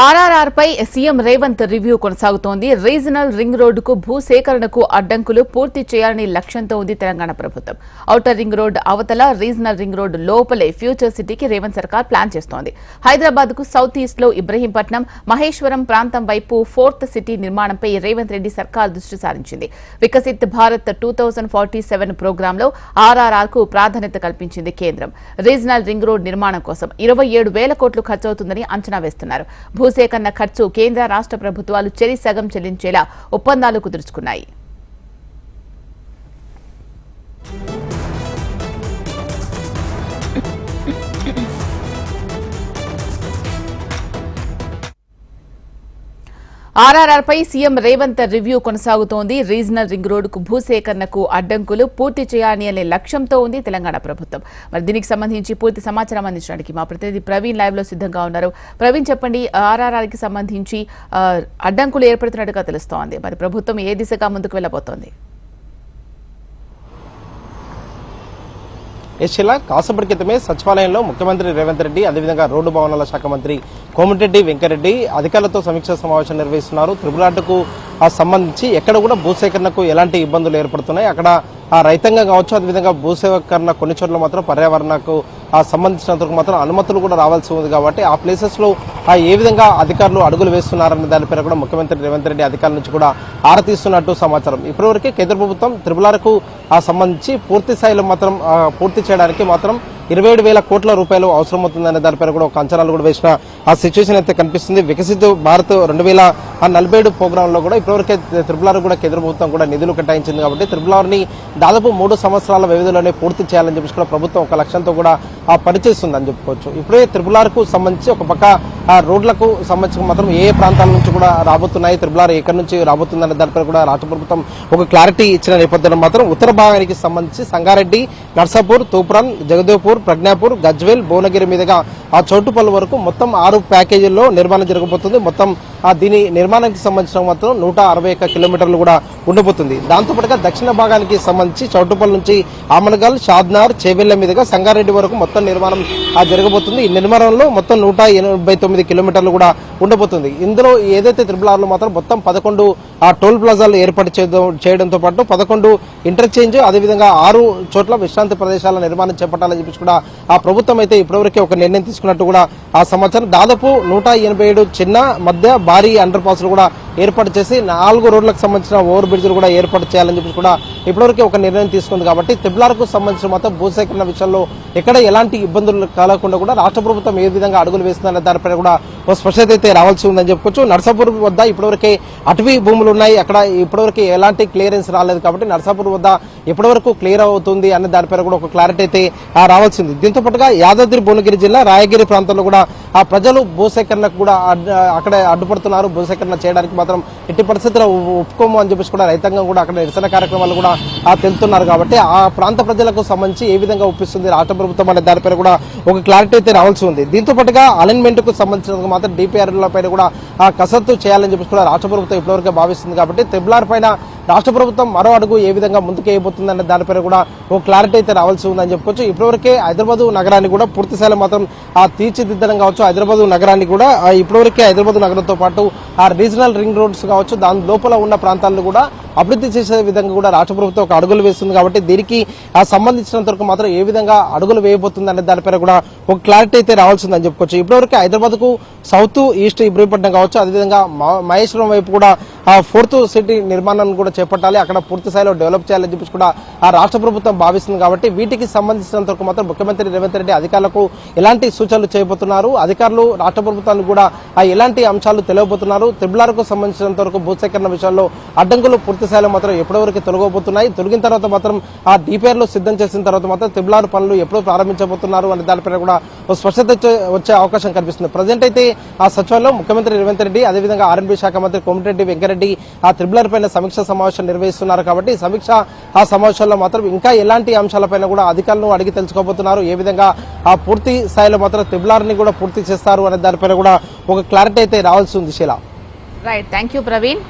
ఆర్ఆర్ఆర్ పై CM Revanth review కొనసాగుతోంది. Regional ring రోడ్డుకు భూసేకరణకు అడ్డంకులు పూర్తి చేయాలని లక్ష్యంతో ఉంది తెలంగాణ ప్రభుత్వం. ఔటర్ రింగ్ రోడ్ అవతల రీజనల్ రింగ్ రోడ్ లోపలే ఫ్యూచర్ సిటీకి రేవంత్ సర్కార్ ప్లాన్ చేస్తోంది. హైదరాబాద్కు సౌత్ ఈస్ట్లో ఇబ్రహీంపట్నం మహేశ్వరం ప్రాంతం వైపు ఫోర్త్ సిటీ నిర్మాణంపై రేవంత్ రెడ్డి సర్కార్ దృష్టి సారించింది. Viksit Bharat two thousand forty seven ప్రోగ్రాంలో ఆర్ఆర్ఆర్కు ప్రాధాన్యత కల్పించింది కేంద్రం. రీజనల్ రింగ్ రోడ్ నిర్మాణం కోసం ఇరవై ఏడు వేల కోట్లు ఖర్చవుతుందని అంచనా వేస్తున్నారు. భూసేకరణ ఖర్చు కేంద్ర రాష్ట్ర ప్రభుత్వాలు చెరి సగం చెల్లించేలా ఒప్పందాలు కుదుర్చుకున్నాయి. ఆర్ఆర్ఆర్ పై సీఎం రేవంత్ రివ్యూ కొనసాగుతోంది. రీజనల్ రింగ్ రోడ్డుకు భూసేకరణకు అడ్డంకులు పూర్తి చేయాలని అనే లక్ష్యంతో ఉంది తెలంగాణ ప్రభుత్వం. మరి దీనికి సంబంధించి పూర్తి సమాచారం అందించడానికి మా ప్రతినిధి ప్రవీణ్ లైవ్లో సిద్ధంగా ఉన్నారు. ప్రవీణ్ చెప్పండి ఆర్ఆర్ఆర్కి సంబంధించి అడ్డంకులు ఏర్పడుతున్నట్టుగా తెలుస్తోంది. మరి ప్రభుత్వం ఏ దిశగా ముందుకు వెళ్ళబోతోంది? యశిల కాసేపటి క్రితమే సచివాలయంలో ముఖ్యమంత్రి రేవంత్ రెడ్డి అదేవిధంగా రోడ్డు భవనాల శాఖ మంత్రి కోమటిరెడ్డి వెంకరెడ్డి అధికారులతో సమీక్షా సమావేశం నిర్వహిస్తున్నారు. త్రిపులాటకు సంబంధించి ఎక్కడ కూడా భూసేకరణకు ఎలాంటి ఇబ్బందులు ఏర్పడుతున్నాయి? అక్కడ ఆ రైతాంగం కావచ్చు అదేవిధంగా భూసేకరణ కొన్ని చోట్ల మాత్రం పర్యావరణకు ఆ సంబంధించినంతవరకు మాత్రం అనుమతులు కూడా రావాల్సి ఉంది కాబట్టి ఆ ప్లేసెస్లో ఆ ఏ విధంగా అధికారులు అడుగులు వేస్తున్నారనే దానిపైన కూడా ముఖ్యమంత్రి రేవంత్ రెడ్డి అధికారుల నుంచి కూడా ఆరతీస్తున్నట్టు సమాచారం. ఇప్పటివరకే కేంద్ర ప్రభుత్వం త్రిపులాలకు ఆ సంబంధించి పూర్తి స్థాయిలో మాత్రం పూర్తి చేయడానికి మాత్రం ఇరవై ఏడు వేల కోట్ల రూపాయలు అవసరమవుతుందనే దానిపైన కూడా ఒక అంచనాలు కూడా వేసిన ఆ సిచ్యువేషన్ అయితే కనిపిస్తుంది. వికసిత భారత్ రెండు వేల నలభై ఏడు ప్రోగ్రామ్లో కూడా ఇప్పటివరకే త్రిపులారు కూడా కేంద్ర ప్రభుత్వం కూడా నిధులు కేటాయించింది కాబట్టి త్రిపులారిని దాదాపు మూడు సంవత్సరాల వ్యవధిలోనే పూర్తి చేయాలని చెప్పేసి కూడా ప్రభుత్వం ఒక లక్ష్యంతో కూడా ఆ పనిచేస్తుంది అని చెప్పుకోవచ్చు. ఇప్పుడే త్రిపులార్కు సంబంధించి ఒక పక్క ఆ రోడ్లకు సంబంధించి మాత్రం ఏ ప్రాంతాల నుంచి కూడా రాబోతున్నాయి త్రిపులార్ ఎక్కడి నుంచి రాబోతుందనే దానిపై కూడా రాష్ట్ర ప్రభుత్వం ఒక క్లారిటీ ఇచ్చిన నేపథ్యంలో మాత్రం ఉత్తర భాగానికి సంబంధించి సంగారెడ్డి నర్సాపూర్ తూప్రాన్ జగదేవ్పూర్ ప్రజ్ఞాపూర్ గజ్వేల్ భువనగిరి మీదుగా ఆ చౌటుపల్లి వరకు మొత్తం ఆరు ప్యాకేజీల్లో నిర్మాణం జరగబోతుంది. మొత్తం దీని నిర్మాణానికి సంబంధించిన మాత్రం నూట అరవై ఒక్క కిలోమీటర్లు కూడా ఉండబోతుంది. దాంతో పాటుగా దక్షిణ భాగానికి సంబంధించి చౌటుపల్లి నుంచి ఆమనగల్ షాద్నార్ చేవెళ్ళ మీదుగా సంగారెడ్డి వరకు మొత్తం నిర్మాణం జరగబోతుంది. ఈ నిర్మాణంలో మొత్తం నూట ఎనభై తొమ్మిది కిలోమీటర్లు కూడా ఉండబోతుంది. ఇందులో ఏదైతే త్రిబుల్ ఆర్లో మాత్రం మొత్తం పదకొండు ఆ టోల్ ప్లాజాలు ఏర్పాటు చేయడం- చేయడంతో పాటు పదకొండు ఇంటర్చేంజ్ అదేవిధంగా ఆరు చోట్ల విశ్రాంతి ప్రదేశాల నిర్మాణం చేపట్టాలని చెప్పేసి కూడా ఆ ప్రభుత్వం అయితే ఇప్పటివరకే ఒక నిర్ణయం తీసుకున్నట్టు కూడా ఆ సమాచారం. దాదాపు నూట ఎనభై ఏడు చిన్న మధ్య భారీ అండర్ పాస్లు కూడా ఏర్పాటు చేసి నాలుగు రోడ్లకు సంబంధించిన ఓవర్ బ్రిడ్జ్లు కూడా ఏర్పాటు చేయాలని చెప్పి కూడా ఇప్పటివరకే ఒక నిర్ణయం తీసుకుంది కాబట్టి తిబ్లార్కు సంబంధించిన మొత్తం భూసేకరణ విషయంలో ఎక్కడ ఎలాంటి ఇబ్బందులు కలగకుండా కూడా రాష్ట్ర ప్రభుత్వం ఏ విధంగా అడుగులు వేస్తుందనే దానిపై కూడా ఒక స్పష్టత అయితే రావాల్సి ఉందని చెప్పుకోవచ్చు. నర్సాపూర్ వద్ద ఇప్పటివరకే అటవీ భూములు ఉన్నాయి. అక్కడ ఇప్పటివరకు ఎలాంటి క్లియరెన్స్ రాలేదు కాబట్టి నర్సాపూర్ వద్ద ఇప్పటివరకు క్లియర్ అవుతుంది అనే దానిపైన కూడా ఒక క్లారిటీ అయితే రావాల్సింది. దీంతో పాటుగా యాదాద్రి భువనగిరి జిల్లా రాయగిరి ప్రాంతంలో కూడా ఆ ప్రజలు భూసేకరణకు కూడా అక్కడ అడ్డుపడుతున్నారు. భూసేకరణ చేయడానికి మాత్రం ఎట్టి పరిస్థితుల్లో ఒప్పుకోము అని చెప్పేసి కూడా రైతాంగం కూడా అక్కడ నిరసన కార్యక్రమాలు కూడా తెలుతున్నారు కాబట్టి ఆ ప్రాంత ప్రజలకు సంబంధించి ఏ విధంగా ఒప్పిస్తుంది రాష్ట్ర ప్రభుత్వం అనే దానిపైన కూడా ఒక క్లారిటీ అయితే రావాల్సి ఉంది. దీంతో పాటుగా అలైన్మెంట్కు సంబంధించిన మాత్రం డిపిఆర్ల పైన కూడా ఆ కసరత్తు చేయాలని చెప్పేసి కూడా రాష్ట్ర ప్రభుత్వం ఇప్పటివరకు భావిస్తుంది కాబట్టి తెబ్లార్ పైన రాష్ట్ర ప్రభుత్వం మరో అడుగు ఏ విధంగా ముందుకు వేయబోతుందనే దానిపైన కూడా ఒక క్లారిటీ అయితే రావాల్సి ఉందని చెప్పుకోవచ్చు. ఇప్పటివరకే హైదరాబాద్ నగరాన్ని కూడా పూర్తిస్థాయిలో మాత్రం ఆ తీర్చిదిద్దడం కావచ్చు హైదరాబాద్ నగరాన్ని కూడా ఇప్పటివరకే హైదరాబాద్ నగరంతో పాటు ఆ రీజనల్ రింగ్ రోడ్స్ కావచ్చు దాని లోపల ఉన్న ప్రాంతాలను కూడా అభివృద్ధి చేసే విధంగా కూడా రాష్ట్ర ప్రభుత్వం ఒక అడుగులు వేస్తుంది కాబట్టి దీనికి ఆ సంబంధించినంత వరకు మాత్రం ఏ విధంగా అడుగులు వేయబోతుంది అనే దానిపైన కూడా ఒక క్లారిటీ అయితే రావాల్సిందని చెప్పుకోవచ్చు. ఇప్పటివరకు హైదరాబాద్కు సౌత్ ఈస్ట్ ఇబ్రహీంపట్నం కావచ్చు అదేవిధంగా మహేశ్వరం వైపు కూడా ఫోర్త్ సిటీ నిర్మాణాన్ని కూడా చేపట్టాలి. అక్కడ పూర్తి స్థాయిలో డెవలప్ చేయాలని చెప్పేసి కూడా ఆ రాష్ట్ర ప్రభుత్వం భావిస్తుంది కాబట్టి వీటికి సంబంధించినంత వరకు మాత్రం ముఖ్యమంత్రి రేవంత్ రెడ్డి అధికారులకు ఎలాంటి సూచనలు చేయబోతున్నారు? అధికారులు రాష్ట్ర ప్రభుత్వాన్ని కూడా ఎలాంటి అంశాలు తెలియబోతున్నారు? త్రిబులార్కు సంబంధించినంత వరకు భూసేకరణ విషయాల్లో అడ్డంకులు పూర్తి స్థాయిలో మాత్రం ఎప్పటివరకు తొలగబోతున్నాయి? తొలగిన తర్వాత మాత్రం ఆ డిపిఆర్లు సిద్ధం చేసిన తర్వాత మాత్రం త్రిబులారు పనులు ఎప్పుడు ప్రారంభించబోతున్నారు అనే దానిపైన కూడా స్పష్టత వచ్చే- అవకాశం కనిపిస్తుంది. ప్రజెంట్ అయితే ఆ సచివాలయంలో ముఖ్యమంత్రి రేవంత్ రెడ్డి అదేవిధంగా ఆర్ఎన్బి శాఖ మంత్రి కోమటిరెడ్డి రెడ్డి ఆ త్రిబులర్ పైన సమీక్ష సమావేశం నిర్వహిస్తున్నారు కాబట్టి సమీక్ష ఆ సమావేశంలో మాత్రం ఇంకా ఎలాంటి అంశాలపైన కూడా అధికారులను అడిగి తెలుసుకోబోతున్నారు. ఏ విధంగా ఆ పూర్తి స్థాయిలో మాత్రం త్రిబులర్ని కూడా పూర్తి చేస్తారు అనే దానిపైన కూడా ఒక క్లారిటీ అయితే రావాల్సి ఉంది Sheela. Right thank you Praveen